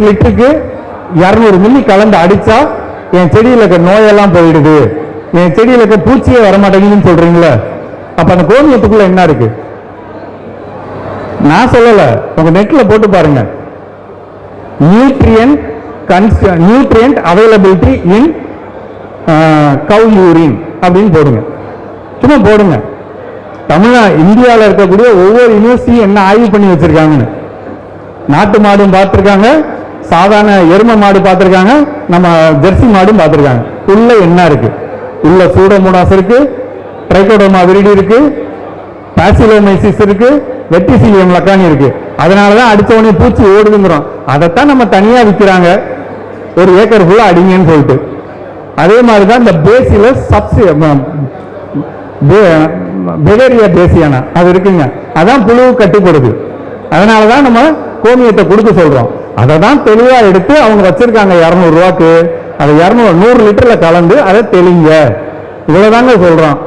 லிட்டருக்கு இரநூறு மில்லி கலந்து அடிச்சா என் செடியில் இருக்க நோயெல்லாம் போயிடுது. என் செடியில் இருக்க பூச்சியே வரமாட்டேங்குதுன்னு சொல்றீங்களே? அப்ப அந்த கோமியத்துக்குள்ள என்ன இருக்கு? நான் சொல்லல. உங்க நெட்ல போட்டு பாருங்க. Nutrient nutrient availability in cow urine அப்படின்னு போடுங்க. சும்மா போடுங்க. தமிழ்நா இந்தியாவில் இருக்கக்கூடிய ஒவ்வொரு யூனிவர்சிட்டியும் என்ன ஆய்வு பண்ணி வச்சிருக்காங்கன்னு. நாட்டு மாடும் பார்த்துருக்காங்க. சாதாரண எருமை மாடு பார்த்துருக்காங்க நம்ம ஜெர்சி மாடும் பார்த்துருக்காங்க. உள்ளே என்ன இருக்குது உள்ள சூடோமோனாஸ் இருக்குது ட்ரைகோடோமா விரிடி இருக்குது பாசிலோமைசிஸ் இருக்குது வெட்டிசிலியம் லக்கானி இருக்குது அதனால தான் அடிச்ச உடனே பூச்சி ஓடுதுங்கிறோம். அதைத்தான் நம்ம தனியாக விற்கிறாங்க ஒரு ஏக்கர் ஃபுல்லாக அடிங்கன்னு சொல்லிட்டு. அதே மாதிரி தான் இந்த பேசியில் சப்சி பெகேரியா பேசியானா அது இருக்குங்க. அதான் புழு கட்டுப்படுது. அதனால தான் நம்ம கோமியத்தை கொடுக்க சொல்றோம். அதை தான் தெளிவா எடுத்து அவங்க வச்சிருக்காங்க இரநூறு ரூபாய்க்கு. அதை இரநூறு நூறு லிட்டர்ல கலந்து அதை தெளிங்க. இவ்வளவுதாங்க சொல்றோம்.